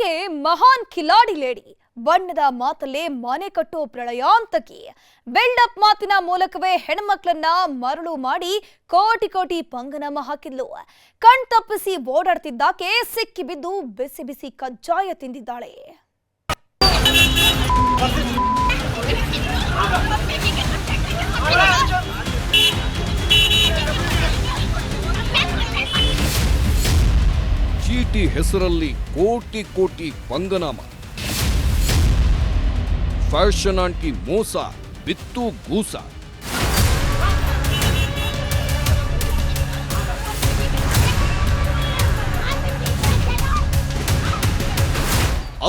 ಆಕೆ ಮಹಾನ್ ಖಿಲಾಡಿ ಲೇಡಿ, ಬಣ್ಣದ ಮಾತಲ್ಲೇ ಮನೆ ಕಟ್ಟೋ ಪ್ರಳಯಾಂತಕಿ. ಬಿಲ್ಡಪ್ ಮಾತಿನ ಮೂಲಕವೇ ಹೆಣ್ಮಕ್ಳನ್ನ ಮರಳು ಮಾಡಿ ಕೋಟಿ ಕೋಟಿ ಪಂಗನಮ ಹಾಕಿದ್ಲು. ಕಣ್ ತಪ್ಪಿಸಿ ಓಡಾಡ್ತಿದ್ದಾಕೆ, ಸಿಕ್ಕಿ ಬಿದ್ದು ಬಿಸಿ ಬಿಸಿ ಕಜ್ಜಾಯ ತಿಂದಿದ್ದಾಳೆ. ಚೀಟಿ ಹೆಸರಲ್ಲಿ ಕೋಟಿ ಕೋಟಿ ಪಂಗನಾಮ. ಫ್ಯಾಷನ್ ಆಂಟಿ ಮೋಸ, ಬಿತ್ತು ಗೂಸ.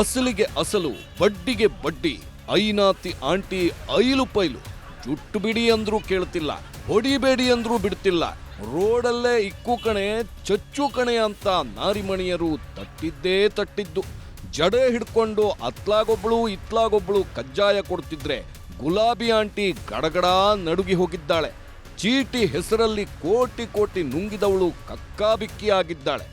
ಅಸಲಿಗೆ ಅಸಲು, ಬಡ್ಡಿಗೆ ಬಡ್ಡಿ, ಐನಾತಿ ಆಂಟಿ ಐಲು ಪೈಲು. ಜುಟ್ಟು ಬಿಡಿ ಅಂದ್ರೂ ಕೇಳ್ತಿಲ್ಲ ಹೊಡಿಬೇಡಿ ಅಂದ್ರೂ ಬಿಡ್ತಿಲ್ಲ. ರೋಡಲ್ಲೇ ಇಕ್ಕು ಕಣೆ, ಚಚ್ಚು ಕಣೆ ಅಂತ ನಾರಿಮಣಿಯರು ತಟ್ಟಿದ್ದೇ ತಟ್ಟಿದ್ದು. ಜಡೆ ಹಿಡ್ಕೊಂಡು ಅತ್ಲಾಗೊಬ್ಳು, ಇತ್ಲಾಗೊಬ್ಳು ಕಜ್ಜಾಯ ಕೊಡ್ತಿದ್ರೆ ಗುಲಾಬಿ ಆಂಟಿ ಗಡಗಡ ನಡುಗಿ ಹೋಗಿದ್ದಾಳೆ. ಚೀಟಿ ಹೆಸರಲ್ಲಿ ಕೋಟಿ ಕೋಟಿ ನುಂಗಿದವಳು ಕಕ್ಕಾಬಿಕ್ಕಿ ಆಗಿದ್ದಾಳೆ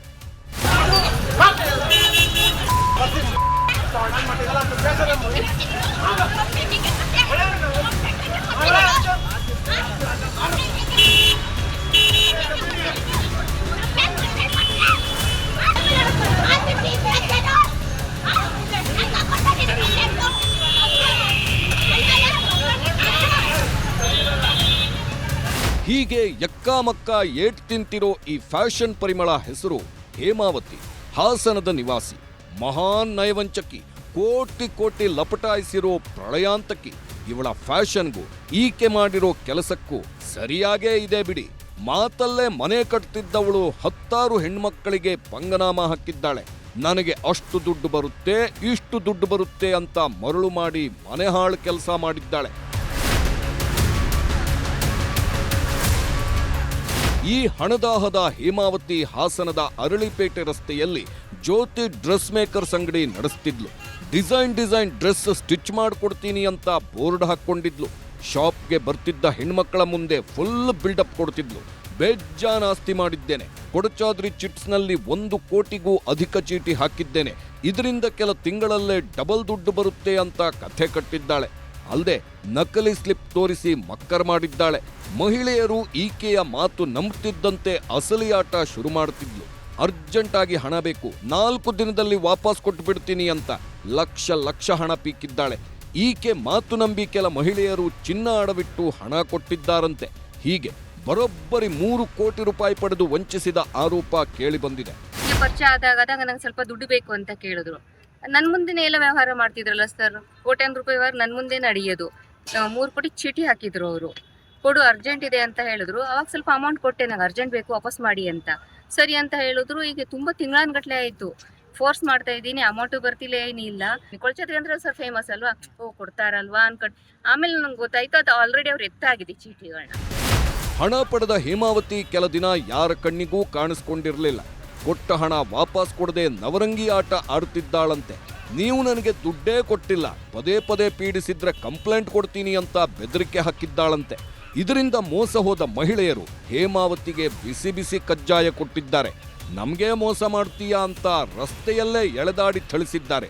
ಹೀಗೆ ಯಕ್ಕಾಮಕ್ಕ ಏಟ್ ತಿಂತಿರೋ ಈ ಫ್ಯಾಷನ್ ಪರಿಮಳ ಹೆಸರು ಹೇಮಾವತಿ, ಹಾಸನದ ನಿವಾಸಿ, ಮಹಾನ್ ನಯವಂಚಕಿ, ಕೋಟಿ ಕೋಟಿ ಲಪಟಾಯಿಸಿರೋ ಪ್ರಳಯಾಂತಕಿ. ಇವಳ ಫ್ಯಾಷನ್ಗೂ ಈಕೆ ಮಾಡಿರೋ ಕೆಲಸಕ್ಕೂ ಸರಿಯಾಗೇ ಇದೆ ಬಿಡಿ. ಮಾತಲ್ಲೇ ಮನೆ ಕಟ್ತಿದ್ದವಳು ಹತ್ತಾರು ಹೆಣ್ಮಕ್ಕಳಿಗೆ ಪಂಗನಾಮ ಹಾಕಿದ್ದಾಳೆ. ನನಗೆ ಅಷ್ಟು ದುಡ್ಡು ಬರುತ್ತೆ, ಇಷ್ಟು ದುಡ್ಡು ಬರುತ್ತೆ ಅಂತ ಮರಳು ಮಾಡಿ ಮನೆ ಹಾಳು ಕೆಲಸ ಮಾಡಿದ್ದಾಳೆ. ಈ ಹಣದಾಹದ ಹೇಮಾವತಿ ಹಾಸನದ ಅರಳಿಪೇಟೆ ರಸ್ತೆಯಲ್ಲಿ ಜ್ಯೋತಿ ಡ್ರೆಸ್ ಮೇಕರ್ಸ್ ಅಂಗಡಿ ನಡೆಸ್ತಿದ್ಲು. ಡಿಸೈನ್ ಡಿಸೈನ್ ಡ್ರೆಸ್ ಸ್ಟಿಚ್ ಮಾಡಿಕೊಡ್ತೀನಿ ಅಂತ ಬೋರ್ಡ್ ಹಾಕ್ಕೊಂಡಿದ್ಲು. ಶಾಪ್ಗೆ ಬರ್ತಿದ್ದ ಹೆಣ್ಮಕ್ಕಳ ಮುಂದೆ ಫುಲ್ ಬಿಲ್ಡಪ್ ಕೊಡ್ತಿದ್ಲು. ಬೇಜಾನ್ ಆಸ್ತಿ ಮಾಡಿದ್ದೇನೆ. ಕೊಡಚಾದ್ರಿ ಚಿಟ್ಸ್ನಲ್ಲಿ ಒಂದು ಕೋಟಿಗೂ ಅಧಿಕ ಚೀಟಿ ಹಾಕಿದ್ದೇನೆ. ಇದರಿಂದ ಕೆಲ ತಿಂಗಳಲ್ಲೇ ಡಬಲ್ ದುಡ್ಡು ಬರುತ್ತೆ ಅಂತ ಕಥೆ ಕಟ್ಟಿದ್ದಾಳೆ. ಅಲ್ಲದೆ ನಕಲಿ ಸ್ಲಿಪ್ ತೋರಿಸಿ ಮಕ್ಕರ್ ಮಾಡಿದ್ದಾಳೆ. ಮಹಿಳೆಯರು ಈಕೆಯ ಮಾತು ನಂಬುತ್ತಿದ್ದಂತೆ ಅಸಲಿ ಆಟ ಶುರು ಮಾಡುತ್ತಿದ್ಲು ಅರ್ಜೆಂಟ್ ಆಗಿ ಹಣ ಬೇಕು. ನಾಲ್ಕು ದಿನದಲ್ಲಿ ವಾಪಸ್ ಕೊಟ್ಟು ಬಿಡ್ತೀನಿ ಅಂತ ಲಕ್ಷ ಲಕ್ಷ ಹಣ ಪೀಕಿದ್ದಾಳೆ. ಈಕೆ ಮಾತು ನಂಬಿ ಕೆಲ ಮಹಿಳೆಯರು ಚಿನ್ನ ಅಡವಿಟ್ಟು ಹಣ ಕೊಟ್ಟಿದ್ದಾರಂತೆ. ಹೀಗೆ ಬರೋಬ್ಬರಿ ಮೂರು ಕೋಟಿ ರೂಪಾಯಿ ಪಡೆದು ವಂಚಿಸಿದ ಆರೋಪ ಕೇಳಿಬಂದಿದೆ ಬಂದಿದೆ. ಪರಿಚಯ ಆದಾಗ ನಂಗೆ ಸ್ವಲ್ಪ ದುಡ್ಡು ಬೇಕು ಅಂತ ಕೇಳಿದ್ರು. ನನ್ನ ಮುಂದೆನೇ ಎಲ್ಲ ವ್ಯವಹಾರ ಮಾಡ್ತಿದ್ರಲ್ಲ ಸರ್ ಕೋಟ್ಯಾಂತರ ರೂಪಾಯಿ ವ್ಯವಹಾರ ನನ್ನ ಮುಂದೆ ನಡೆಯೋದು. ಮೂರು ಕೋಟಿ ಚೀಟಿ ಹಾಕಿದ್ರು ಅವರು. ಕೊಡು ಅರ್ಜೆಂಟ್ ಇದೆ ಅಂತ ಹೇಳಿದ್ರು. ಅವಾಗ ಸ್ವಲ್ಪ ಅಮೌಂಟ್ ಕೊಟ್ಟೆ, ನಂಗೆ ಅರ್ಜೆಂಟ್ ಬೇಕು, ವಾಪಸ್ ಮಾಡಿ ಅಂತ. ಸರಿ ಅಂತ ಹೇಳಿದ್ರು. ಈಗ ತುಂಬ ತಿಂಗಳಾನ್ಗಟ್ಲೆ ಆಯಿತು. ಫೋರ್ಸ್ ಮಾಡ್ತಾ ಇದ್ದೀನಿ ಅಮೌಂಟು ಬರ್ತಿಲ್ಲ ಏನಿಲ್ಲ ಕೊಳಚದ್ರಿ ಅಂದ್ರೆ ಸರ್ ಫೇಮಸ್ ಅಲ್ವಾ? ಓ, ಕೊಡ್ತಾರಲ್ವಾ ಅನ್ಕೊಂಡು. ಆಮೇಲೆ ನಂಗೆ ಗೊತ್ತಾಯ್ತು, ಅದು ಆಲ್ರೆಡಿ ಅವ್ರು ಎತ್ತಾಗಿದೆ ಚೀಟಿಗಳನ್ನ ಹಣ ಪಡೆದ ಹೇಮಾವತಿ ಕೆಲ ದಿನ ಯಾರ ಕಣ್ಣಿಗೂ ಕಾಣಿಸ್ಕೊಂಡಿರಲಿಲ್ಲ. ಕೊಟ್ಟ ಹಣ ವಾಪಸ್ ಕೊಡದೆ ನವರಂಗಿ ಆಟ ಆಡುತ್ತಿದ್ದಾಳಂತೆ. ನೀವು ನನಗೆ ದುಡ್ಡೇ ಕೊಟ್ಟಿಲ್ಲ, ಪದೇ ಪದೇ ಪೀಡಿಸಿದ್ರೆ ಕಂಪ್ಲೇಂಟ್ ಕೊಡ್ತೀನಿ ಅಂತ ಬೆದರಿಕೆ ಹಾಕಿದ್ದಾಳಂತೆ. ಇದರಿಂದ ಮೋಸ ಹೋದ ಮಹಿಳೆಯರು ಹೇಮಾವತಿಗೆ ಬಿಸಿ ಬಿಸಿ ಕಜ್ಜಾಯ ಕೊಟ್ಟಿದ್ದಾರೆ. ನಮಗೆ ಮೋಸ ಮಾಡ್ತೀಯಾ ಅಂತ ರಸ್ತೆಯಲ್ಲೇ ಎಳೆದಾಡಿ ಥಳಿಸಿದ್ದಾರೆ.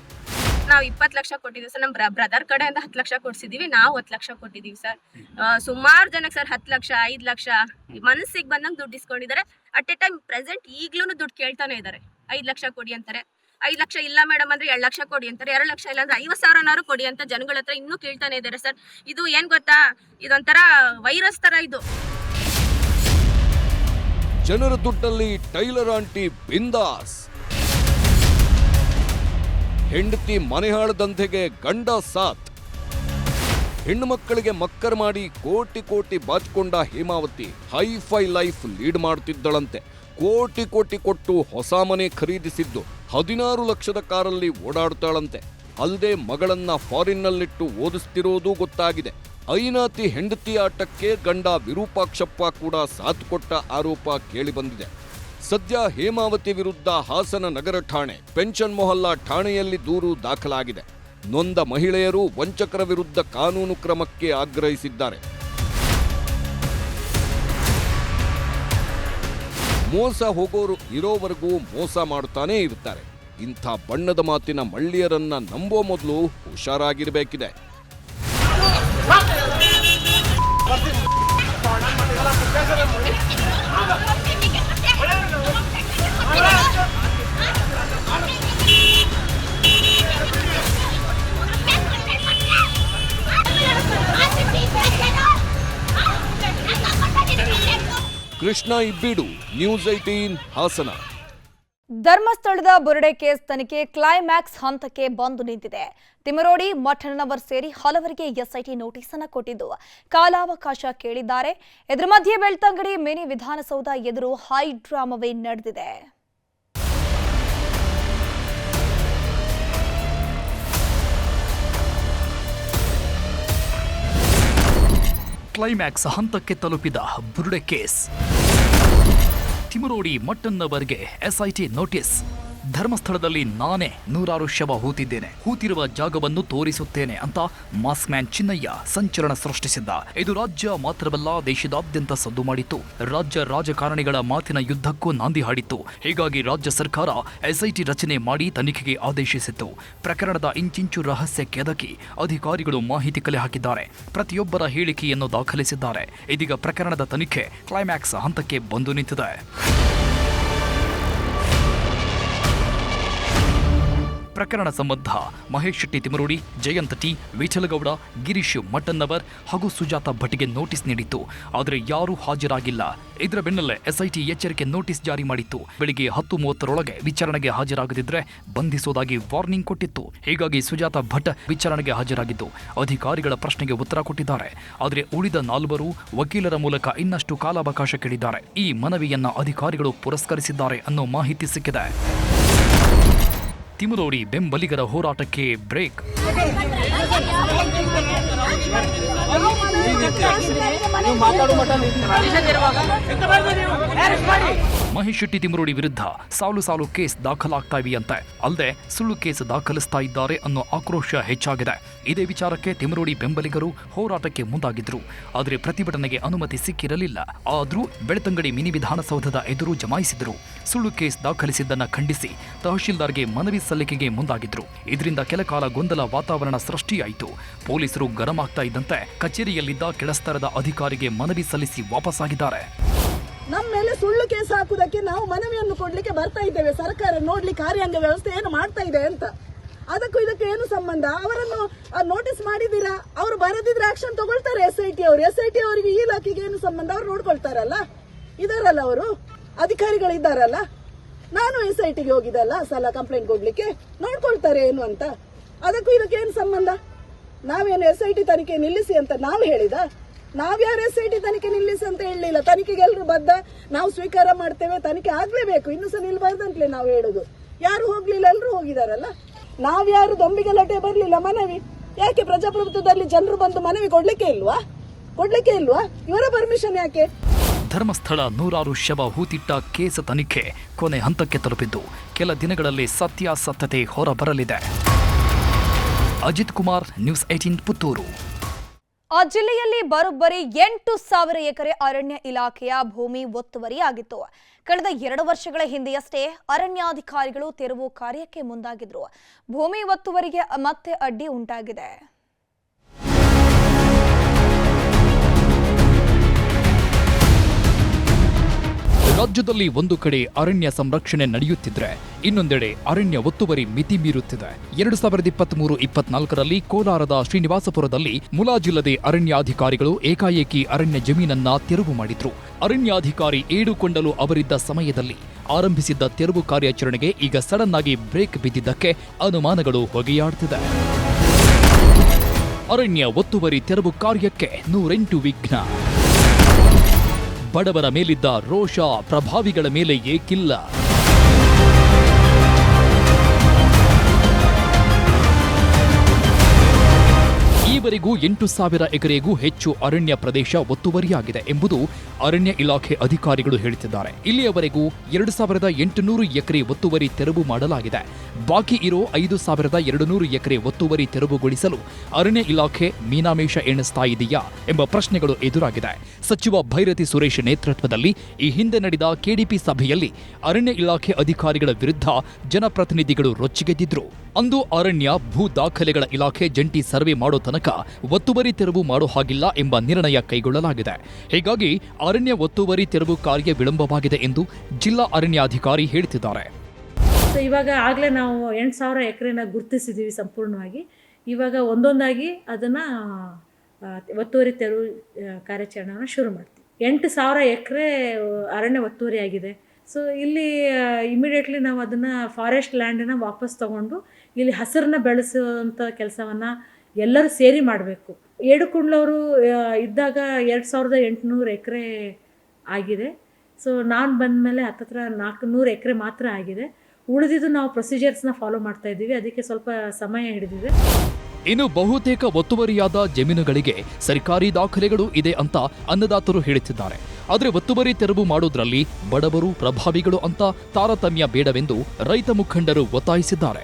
ನಾವು ಇಪ್ಪತ್ತು ಲಕ್ಷ ಕೊಟ್ಟಿದ್ದೀವಿ ಸರ್. ನಮ್ಮ ಬ್ರದರ್ ಕಡೆಯಿಂದ ಹತ್ತು ಲಕ್ಷ ಕೊಡ್ಸಿದೀವಿ, ನಾವು ಹತ್ತು ಲಕ್ಷ ಕೊಟ್ಟಿದ್ದೀವಿ ಸರ್. ಸುಮಾರು ಜನಕ್ಕೆ ಸರ್ ಹತ್ತು ಲಕ್ಷ, ಐದು ಲಕ್ಷ. ಮನಸ್ಸಿಗೆ ಬಂದಂಗೆ ದುಡ್ಡು ಇಸ್ಕೊಂಡಿದ್ದಾರೆ ಅಟ್ ಎ ಟೈಮ್ ಪ್ರೆಸೆಂಟ್ ಈಗ್ಲೂ ದುಡ್ಡು ಕೇಳ್ತಾನೆ ಇದ್ದಾರೆ ಐದು ಲಕ್ಷ ಕೊಡಿ ಅಂತಾರೆ. ಐದು ಲಕ್ಷ ಇಲ್ಲ ಮೇಡಮ್ ಅಂದ್ರೆ ಎರಡು ಲಕ್ಷ ಕೊಡಿ ಅಂತಾರೆ. ಎರಡು ಲಕ್ಷ ಇಲ್ಲ ಅಂದ್ರೆ ಐವತ್ತು ಸಾವಿರನಾರು ಕೊಡಿ ಅಂತ ಜನಗಳ ಹತ್ರ ಇನ್ನೂ ಕೇಳ್ತಾನೆ ಇದ್ದಾರೆ ಸರ್. ಇದು ಏನು ಗೊತ್ತಾ? ಇದೊಂಥರ ವೈರಸ್ ತರ ಇದು. ಜನರ ದುಡ್ಡಲ್ಲಿ ಟೈಲರ್ ಆಂಟಿ ಬಿಂದಾಸ್. ಹೆಂಡತಿ ಮನೆಹಾಳ ದಂಧೆಗೆ ಗಂಡ ಸಾತ್. ಹೆಣ್ಣು ಮಕ್ಕಳಿಗೆ ಮಕ್ಕರ್ ಮಾಡಿ ಕೋಟಿ ಕೋಟಿ ಬಾಚಿಕೊಂಡ Hemavathi hi fi life lead ಮಾಡುತ್ತಿದ್ದಳಂತೆ ಕೋಟಿ ಕೋಟಿ ಕೊಟ್ಟು ಹೊಸ ಮನೆ ಖರೀದಿಸಿದ್ದು ಹದಿನಾರು ಲಕ್ಷದ ಕಾರಲ್ಲಿ ಓಡಾಡ್ತಾಳಂತೆ. ಅಲ್ಲದೆ ಮಗಳನ್ನ ಫಾರಿನ್ನಲ್ಲಿಟ್ಟು ಓದಿಸ್ತಿರೋದು ಗೊತ್ತಾಗಿದೆ. ಐನಾತಿ ಹೆಂಡತಿ ಆಟಕ್ಕೆ ಗಂಡ ವಿರೂಪಾಕ್ಷಪ್ಪ ಕೂಡ ಸಾಥ್ ಕೊಟ್ಟ ಆರೋಪ ಕೇಳಿಬಂದಿದೆ. ಸದ್ಯ ಹೇಮಾವತಿ ವಿರುದ್ಧ ಹಾಸನ ನಗರ ಠಾಣೆ ಪೆನ್ಷನ್ ಮೊಹಲ್ಲಾ ಠಾಣೆಯಲ್ಲಿ ದೂರು ದಾಖಲಾಗಿದೆ. ನೊಂದ ಮಹಿಳೆಯರು ವಂಚಕರ ವಿರುದ್ಧ ಕಾನೂನು ಕ್ರಮಕ್ಕೆ ಆಗ್ರಹಿಸಿದ್ದಾರೆ. ಮೋಸ ಹೋಗೋರು ಇರೋವರೆಗೂ ಮೋಸ ಮಾಡುತ್ತಾನೇ ಇರ್ತಾರೆ. ಇಂಥ ಬಣ್ಣದ ಮಾತಿನ ಮಳ್ಳಿಯರನ್ನ ನಂಬೋ ಮೊದಲು ಹುಷಾರಾಗಿರ್ಬೇಕಿದೆ. ಕೃಷ್ಣ ಇಬ್ಬಿಡು ನ್ಯೂಸ್ ಐಟೀನ್ ಹಾಸನ. ಧರ್ಮಸ್ಥಳದ ಬುರುಡೆ ಕೇಸ್ ತನಿಖೆ ಕ್ಲೈಮ್ಯಾಕ್ಸ್ ಹಂತಕ್ಕೆ ಬಂದು ನಿಂತಿದೆ. ತಿಮರೋಡಿ ಮಠಣ್ಣನವರ್ ಸೇರಿ ಹಲವರಿಗೆ ಎಸ್ಐಟಿ ನೋಟಿಸ್ ಅನ್ನು ಕೊಟ್ಟಿದ್ದು. ಕಾಲಾವಕಾಶ ಕೇಳಿದ್ದಾರೆ. ಇದರ ಮಧ್ಯೆ ಬೆಳ್ತಂಗಡಿ ಮಿನಿ ವಿಧಾನಸೌಧ ಎದುರು ಹೈ ಡ್ರಾಮವೇ ನಡೆದಿದೆ. ಕ್ಲೈಮ್ಯಾಕ್ಸ್ ಹಂತಕ್ಕೆ ತಲುಪಿದ ಬುರುಡೆ ಕೇಸ್. ತಿಮರೋಡಿ ಮಟ್ಟನ್ನವರ್ಗೆ ಎಸ್ಐಟಿ ನೋಟಿಸ್. ಧರ್ಮಸ್ಥಳದಲ್ಲಿ ನಾನೇ ನೂರಾರು ಶವ ಹೂತಿದ್ದೇನೆ. ಹೂತಿರುವ ಜಾಗವನ್ನು ತೋರಿಸುತ್ತೇನೆ ಅಂತ ಮಾಸ್ಕ್ ಮ್ಯಾನ್ ಚಿನ್ನಯ್ಯ ಸಂಚಲನ ಸೃಷ್ಟಿಸಿದ್ದ. ಇದು ರಾಜ್ಯ ಮಾತ್ರವಲ್ಲ, ದೇಶದಾದ್ಯಂತ ಸದ್ದು ಮಾಡಿತ್ತು. ರಾಜ್ಯ ರಾಜಕಾರಣಿಗಳ ಮಾತಿನ ಯುದ್ಧಕ್ಕೂ ನಾಂದಿ ಹಾಡಿತ್ತು. ಹೀಗಾಗಿ ರಾಜ್ಯ ಸರ್ಕಾರ ಎಸ್ಐಟಿ ರಚನೆ ಮಾಡಿ ತನಿಖೆಗೆ ಆದೇಶಿಸಿತ್ತು. ಪ್ರಕರಣದ ಇಂಚಿಂಚು ರಹಸ್ಯ ಕೆದಕಿ ಅಧಿಕಾರಿಗಳು ಮಾಹಿತಿ ಕಲೆ ಹಾಕಿದ್ದಾರೆ. ಪ್ರತಿಯೊಬ್ಬರ ಹೇಳಿಕೆಯನ್ನು ದಾಖಲಿಸಿದ್ದಾರೆ. ಇದೀಗ ಪ್ರಕರಣದ ತನಿಖೆ ಕ್ಲೈಮ್ಯಾಕ್ಸ್ ಹಂತಕ್ಕೆ ಬಂದು ನಿಂತಿದೆ. ಪ್ರಕರಣ ಸಂಬಂಧ ಮಹೇಶ್ ಶೆಟ್ಟಿ ತಿಮರೋಡಿ ಜಯಂತ ಟಿ, ವಿಠಲಗೌಡ, ಗಿರೀಶ್ ಮಟ್ಟನ್ನವರ್ ಹಾಗೂ ಸುಜಾತ ಭಟ್ಗೆ ನೋಟಿಸ್ ನೀಡಿತ್ತು. ಆದರೆ ಯಾರೂ ಹಾಜರಾಗಿಲ್ಲ. ಇದರ ಬೆನ್ನಲ್ಲೇ ಎಸ್ಐಟಿ ಎಚ್ಚರಿಕೆ ನೋಟಿಸ್ ಜಾರಿ ಮಾಡಿತ್ತು. ಬೆಳಿಗ್ಗೆ ಹತ್ತು ಮೂವತ್ತರೊಳಗೆ ವಿಚಾರಣೆಗೆ ಹಾಜರಾಗದಿದ್ದರೆ ಬಂಧಿಸೋದಾಗಿ ವಾರ್ನಿಂಗ್ ಕೊಟ್ಟಿತ್ತು. ಹೀಗಾಗಿ ಸುಜಾತ ಭಟ್ ವಿಚಾರಣೆಗೆ ಹಾಜರಾಗಿದ್ದು, ಅಧಿಕಾರಿಗಳ ಪ್ರಶ್ನೆಗೆ ಉತ್ತರ ಕೊಟ್ಟಿದ್ದಾರೆ. ಆದರೆ ಉಳಿದ ನಾಲ್ವರು ವಕೀಲರ ಮೂಲಕ ಇನ್ನಷ್ಟು ಕಾಲಾವಕಾಶ ಕೇಳಿದ್ದಾರೆ. ಈ ಮನವಿಯನ್ನ ಅಧಿಕಾರಿಗಳು ಪುರಸ್ಕರಿಸಿದ್ದಾರೆ ಅನ್ನೋ ಮಾಹಿತಿ ಸಿಕ್ಕಿದೆ. ತಿಮರೋಡಿ ಬೆಂಬಲಿಗರ ಹೋರಾಟಕ್ಕೆ ಬ್ರೇಕ್. ಮಹೇಶ್ ಶೆಟ್ಟಿ ತಿಮರೋಡಿ ವಿರುದ್ಧ ಸಾಲು ಸಾಲು ಕೇಸ್ ದಾಖಲಾಗ್ತಾ ಇವೆಯಂತೆ ಅಲ್ಲದೆ ಸುಳ್ಳು ಕೇಸ್ ದಾಖಲಿಸ್ತಾ ಇದ್ದಾರೆ ಅನ್ನೋ ಆಕ್ರೋಶ ಹೆಚ್ಚಾಗಿದೆ. ಇದೇ ವಿಚಾರಕ್ಕೆ ತಿಮರೋಡಿ ಬೆಂಬಲಿಗರು ಹೋರಾಟಕ್ಕೆ ಮುಂದಾಗಿದ್ರು. ಆದರೆ ಪ್ರತಿಭಟನೆಗೆ ಅನುಮತಿ ಸಿಕ್ಕಿರಲಿಲ್ಲ. ಆದರೂ ಬೆಳ್ತಂಗಡಿ ಮಿನಿ ವಿಧಾನಸೌಧದ ಎದುರು ಜಮಾಯಿಸಿದ್ರು. ಸುಳ್ಳು ಕೇಸ್ ದಾಖಲಿಸಿದ್ದನ್ನ ಖಂಡಿಸಿ ತಹಶೀಲ್ದಾರ್ಗೆ ಮನವಿ ಸಲ್ಲಿಕೆಗೆ ಮುಂದಾಗಿದ್ರು. ಇದರಿಂದ ಕೆಲಕಾಲ ಗೊಂದಲ ವಾತಾವರಣ ಸೃಷ್ಟಿಯಾಯಿತು. ಪೊಲೀಸರು ಗರಂ ಆಗ್ತಾ ಇದ್ದಂತೆ ಕಚೇರಿಯಲ್ಲಿದ್ದ ಕೆಳಸ್ತರದ ಅಧಿಕಾರಿಗೆ ಮನವಿ ಸಲ್ಲಿಸಿ ವಾಪಸ್ಸಾಗಿದ್ದಾರೆ. ನಮ್ಮ ಮೇಲೆ ಸುಳ್ಳು ಕೇಸ್ ಹಾಕುವುದಕ್ಕೆ ನಾವು ಮನವಿಯನ್ನು ಕೊಡ್ಲಿಕ್ಕೆ ಬರ್ತಾ ಇದ್ದೇವೆ. ಸರ್ಕಾರ ನೋಡ್ಲಿ ಕಾರ್ಯಾಂಗ ವ್ಯವಸ್ಥೆ ಏನು ಮಾಡ್ತಾ ಇದೆ ಅಂತ. ಅದಕ್ಕೂ ಇದಕ್ಕೆ ಏನು ಸಂಬಂಧ? ಅವರನ್ನು ನೋಟಿಸ್ ಮಾಡಿದ್ದೀರಾ? ಅವರು ಬರದಿದ್ರೆ ಆಕ್ಷನ್ ತಗೊಳ್ತಾರೆ ಎಸ್ ಐ ಟಿ ಅವರು. ಎಸ್ ಐ ಟಿ ಅವರಿಗೆ ಈ ಇಲಾಖೆಗೆ ಏನು ಸಂಬಂಧ? ಅವ್ರು ನೋಡ್ಕೊಳ್ತಾರಲ್ಲ? ಇದಾರಲ್ಲ ಅವರು? ಅಧಿಕಾರಿಗಳು ಇದ್ದಾರಲ್ಲ ನಾನು ಎಸ್ ಐ ಟಿಗೆ ಹೋಗಿದ್ದಲ್ಲ ಸಲ ಕಂಪ್ಲೇಂಟ್ ಕೊಡ್ಲಿಕ್ಕೆ? ನೋಡ್ಕೊಳ್ತಾರೆ ಏನು ಅಂತ. ಅದಕ್ಕೂ ಇದಕ್ಕೆ ಏನು ಸಂಬಂಧ? ನಾವೇನು ಎಸ್ ಐ ಟಿ ತನಿಖೆ ನಿಲ್ಲಿಸಿ ಅಂತ ನಾವು ಹೇಳಿದ? ನಾವ್ಯಾರು ಎಸ್ ಐ ಟಿ ತನಿಖೆ ನಿಲ್ಲಿಸಿ ಅಂತ ಹೇಳಲಿಲ್ಲ. ತನಿಖೆಗೆ ಎಲ್ಲರೂ ಬದ್ಧ ನಾವು ಸ್ವೀಕಾರ ಮಾಡ್ತೇವೆ, ತನಿಖೆ ಆಗ್ಲೇಬೇಕು. ಇನ್ನು ಸಹ ನಿಲ್ಬಾರ್ದಂತಲೇ ನಾವು ಹೇಳುದು. ಯಾರು ಹೋಗ್ಲಿಲ್ಲ ಎಲ್ಲರೂ ಹೋಗಿದಾರಲ್ಲ? ನಾವ್ಯಾರು ದೊಂಬಿಗಲಾಟೆ ಬರ್ಲಿಲ್ಲ, ಮನವಿ. ಯಾಕೆ ಪ್ರಜಾಪ್ರಭುತ್ವದಲ್ಲಿ ಜನರು ಬಂದು ಮನವಿ ಕೊಡ್ಲಿಕ್ಕೆ ಇಲ್ವಾ? ಕೊಡ್ಲಿಕ್ಕೆ ಇಲ್ವಾ? ಇವರ ಪರ್ಮಿಷನ್ ಯಾಕೆ? ಧರ್ಮಸ್ಥಳ ನೂರಾರು ಶವ ಹೂತಿಟ್ಟ ಕೇಸ ತನಿಖೆ ಕೊನೆ ಹಂತಕ್ಕೆ ತಲುಪಿದ್ದು. ಕೆಲ ದಿನಗಳಲ್ಲಿ ಸತ್ಯಾಸತ್ಯತೆ ಹೊರಬರಲಿದೆ. Ajith Kumar, news eighteen Puttur. ಆ ಜಿಲ್ಲೆಯಲ್ಲಿ ಬರೋಬ್ಬರಿ ಎಂಟು ಸಾವಿರ ಎಕರೆ ಅರಣ್ಯ ಇಲಾಖೆಯ ಭೂಮಿ ಒತ್ತುವರಿಯಾಗಿತ್ತು. ಕಳೆದ ಎರಡು ವರ್ಷಗಳ ಹಿಂದೆಯಷ್ಟೇ ಅರಣ್ಯಾಧಿಕಾರಿಗಳು ತೆರವು ಕಾರ್ಯಕ್ಕೆ ಮುಂದಾಗಿದ್ರು. ಭೂಮಿ ಒತ್ತುವರಿಗೆ ಮತ್ತೆ ಅಡ್ಡಿ ಉಂಟಾಗಿದೆ. ರಾಜ್ಯದಲ್ಲಿ ಒಂದು ಕಡೆ ಅರಣ್ಯ ಸಂರಕ್ಷಣೆ ನಡೆಯುತ್ತಿದ್ರೆ, ಇನ್ನೊಂದೆಡೆ ಅರಣ್ಯ ಒತ್ತುವರಿ ಮಿತಿ ಮೀರುತ್ತಿದೆ. ಎರಡು ಸಾವಿರದ ಇಪ್ಪತ್ಮೂರು ಇಪ್ಪತ್ನಾಲ್ಕರಲ್ಲಿ ಕೋಲಾರದ ಶ್ರೀನಿವಾಸಪುರದಲ್ಲಿ ಮುಲಾಜಿಲ್ಲದೆ ಅರಣ್ಯಾಧಿಕಾರಿಗಳು ಏಕಾಏಕಿ ಅರಣ್ಯ ಜಮೀನನ್ನ ತೆರವು ಮಾಡಿದ್ರು. ಅರಣ್ಯಾಧಿಕಾರಿ ಏಡುಕೊಂಡಲು ಅವರಿದ್ದ ಸಮಯದಲ್ಲಿ ಆರಂಭಿಸಿದ್ದ ತೆರವು ಕಾರ್ಯಾಚರಣೆಗೆ ಈಗ ಸಡನ್ ಆಗಿ ಬ್ರೇಕ್ ಬಿದ್ದಿದ್ದಕ್ಕೆ ಅನುಮಾನಗಳು ಹೊಗೆಯಾಡ್ತಿದೆ. ಅರಣ್ಯ ಒತ್ತುವರಿ ತೆರವು ಕಾರ್ಯಕ್ಕೆ ನೂರೆಂಟು ವಿಘ್ನ. ಬಡವರ ಮೇಲಿದ್ದ ರೋಷ ಪ್ರಭಾವಿಗಳ ಮೇಲೆ ಏಕಿಲ್ಲ. ಈವರೆಗೆ ಎಂಟು ಸಾವಿರ ಎಕರೆಗೂ ಹೆಚ್ಚು ಅರಣ್ಯ ಪ್ರದೇಶ ಒತ್ತುವರಿಯಾಗಿದೆ ಎಂಬುದು ಅರಣ್ಯ ಇಲಾಖೆ ಅಧಿಕಾರಿಗಳು ಹೇಳುತ್ತಿದ್ದಾರೆ. ಇಲ್ಲಿಯವರೆಗೂ ಎರಡು ಸಾವಿರದ ಎಂಟುನೂರು ಎಕರೆ ಒತ್ತುವರಿ ತೆರವು ಮಾಡಲಾಗಿದೆ. ಬಾಕಿ ಇರೋ ಐದು ಸಾವಿರದ ಎರಡು ನೂರು ಎಕರೆ ಒತ್ತುವರಿ ತೆರವುಗೊಳಿಸಲು ಅರಣ್ಯ ಇಲಾಖೆ ಮೀನಾಮೇಷ ಎಣಿಸ್ತಾ ಇದೆಯಾ ಎಂಬ ಪ್ರಶ್ನೆಗಳು ಎದುರಾಗಿದೆ. ಸಚಿವ ಭೈರತಿ ಸುರೇಶ್ ನೇತೃತ್ವದಲ್ಲಿ ಈ ಹಿಂದೆ ನಡೆದ ಕೆಡಿಪಿ ಸಭೆಯಲ್ಲಿ ಅರಣ್ಯ ಇಲಾಖೆ ಅಧಿಕಾರಿಗಳ ವಿರುದ್ಧ ಜನಪ್ರತಿನಿಧಿಗಳು ರೊಚ್ಚಿಗೆದ್ದಿದ್ರು. ಅಂದು ಅರಣ್ಯ ಭೂ ದಾಖಲೆಗಳ ಇಲಾಖೆ ಜಂಟಿ ಸರ್ವೆ ಮಾಡೋ ತನಕ ಒತ್ತುವರಿ ತೆರವು ಮಾಡೋ ಹಾಗಿಲ್ಲ ಎಂಬ ನಿರ್ಣಯ ಕೈಗೊಳ್ಳಲಾಗಿದೆ. ಹೀಗಾಗಿ ಅರಣ್ಯ ಒತ್ತುವರಿ ತೆರವು ಕಾರ್ಯ ವಿಳಂಬವಾಗಿದೆ ಎಂದು ಜಿಲ್ಲಾ ಅರಣ್ಯಾಧಿಕಾರಿ ಹೇಳ್ತಿದ್ದಾರೆ. ಸೊ ಇವಾಗ ಆಗಲೇ ನಾವು ಎಂಟು ಸಾವಿರ ಎಕರೆನ ಗುರುತಿಸಿದ್ದೀವಿ ಸಂಪೂರ್ಣವಾಗಿ. ಇವಾಗ ಒಂದೊಂದಾಗಿ ಅದನ್ನು ಒತ್ತುವರಿ ತೆರವು ಕಾರ್ಯಾಚರಣೆಯನ್ನು ಶುರು ಮಾಡ್ತೀವಿ. ಎಂಟು ಸಾವಿರ ಎಕರೆ ಅರಣ್ಯ ಒತ್ತುವರಿ ಆಗಿದೆ. ಸೊ ಇಲ್ಲಿ ಇಮಿಡಿಯೇಟ್ಲಿ ನಾವು ಅದನ್ನು ಫಾರೆಸ್ಟ್ ಲ್ಯಾಂಡನ್ನು ವಾಪಸ್ ತಗೊಂಡು, ಇಲ್ಲಿ ಹಸಿರನ್ನ ಬೆಳೆಸುವಂಥ ಕೆಲಸವನ್ನು ಎಲ್ಲರೂ ಸೇರಿ ಮಾಡಬೇಕು. ಏಡುಕುಂಡ್ಲವರು ಇದ್ದಾಗ ಎರಡು ಸಾವಿರದ ಎಂಟುನೂರು ಎಕರೆ ಆಗಿದೆ. ಸೊ ನಾನು ಬಂದಮೇಲೆ ಹತ್ತತ್ರ ನಾಲ್ಕುನೂರು ಎಕರೆ ಮಾತ್ರ ಆಗಿದೆ. ಉಳಿದಿದ್ದು ನಾವು ಪ್ರೊಸೀಜರ್ಸ್ನ ಫಾಲೋ ಮಾಡ್ತಾ ಇದ್ದೀವಿ. ಅದಕ್ಕೆ ಸ್ವಲ್ಪ ಸಮಯ ಹಿಡಿದಿದೆ. ಇನ್ನು ಬಹುತೇಕ ಒತ್ತುವರಿಯಾದ ಜಮೀನುಗಳಿಗೆ ಸರ್ಕಾರಿ ದಾಖಲೆಗಳು ಇದೆ ಅಂತ ಅನ್ನದಾತರು ಹೇಳುತ್ತಿದ್ದಾರೆ. ಆದರೆ ಒತ್ತುವರಿ ತೆರವು ಮಾಡೋದ್ರಲ್ಲಿ ಬಡವರು ಪ್ರಭಾವಿಗಳು ಅಂತ ತಾರತಮ್ಯ ಬೇಡವೆಂದು ರೈತ ಮುಖಂಡರು ಒತ್ತಾಯಿಸಿದ್ದಾರೆ.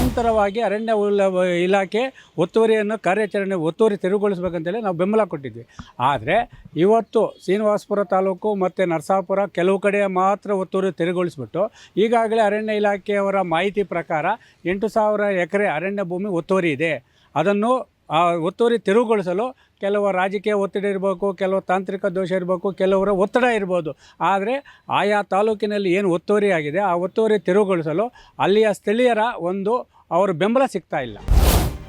ನಿರಂತರವಾಗಿ ಅರಣ್ಯ ಇಲಾಖೆ ಒತ್ತುವರಿಯನ್ನು ಕಾರ್ಯಾಚರಣೆ ಒತ್ತುವರಿ ತೆರವುಗೊಳಿಸಬೇಕಂತೇಳಿ ನಾವು ಬೆಂಬಲ ಕೊಟ್ಟಿದ್ವಿ. ಆದರೆ ಇವತ್ತು ಶ್ರೀನಿವಾಸಪುರ ತಾಲೂಕು ಮತ್ತು ನರಸಾಪುರ ಕೆಲವು ಕಡೆ ಮಾತ್ರ ಒತ್ತುವರಿ ತೆರವುಗೊಳಿಸ್ಬಿಟ್ಟು ಈಗಾಗಲೇ ಅರಣ್ಯ ಇಲಾಖೆಯವರ ಮಾಹಿತಿ ಪ್ರಕಾರ ಎಂಟು ಸಾವಿರ ಎಕರೆ ಅರಣ್ಯ ಭೂಮಿ ಒತ್ತುವರಿ ಇದೆ. ಅದನ್ನು ಆ ಒತ್ತುವರಿ ತೆರವುಗೊಳಿಸಲು ಕೆಲವು ರಾಜಕೀಯ ಒತ್ತಡ ಇರಬೇಕು, ಕೆಲವು ತಾಂತ್ರಿಕ ದೋಷ ಇರಬೇಕು, ಕೆಲವರ ಒತ್ತಡ ಇರ್ಬೋದು ಆದರೆ ಆಯಾ ತಾಲೂಕಿನಲ್ಲಿ ಏನು ಒತ್ತುವರಿ ಆಗಿದೆ, ಆ ಒತ್ತುವರಿ ತೆರವುಗೊಳಿಸಲು ಅಲ್ಲಿಯ ಸ್ಥಳೀಯರ ಒಂದು ಅವರ ಬೆಂಬಲ ಸಿಗ್ತಾ ಇಲ್ಲ.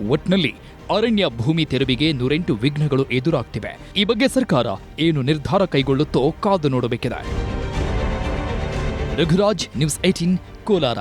ಒಟ್ನಲ್ಲಿ ಅರಣ್ಯ ಭೂಮಿ ತೆರವಿಗೆ ನೂರೆಂಟು ವಿಘ್ನಗಳು ಎದುರಾಗ್ತಿವೆ. ಈ ಬಗ್ಗೆ ಸರ್ಕಾರ ಏನು ನಿರ್ಧಾರ ಕೈಗೊಳ್ಳುತ್ತೋ ಕಾದು ನೋಡಬೇಕಿದೆ. Raghuraj, news eighteen Kolar.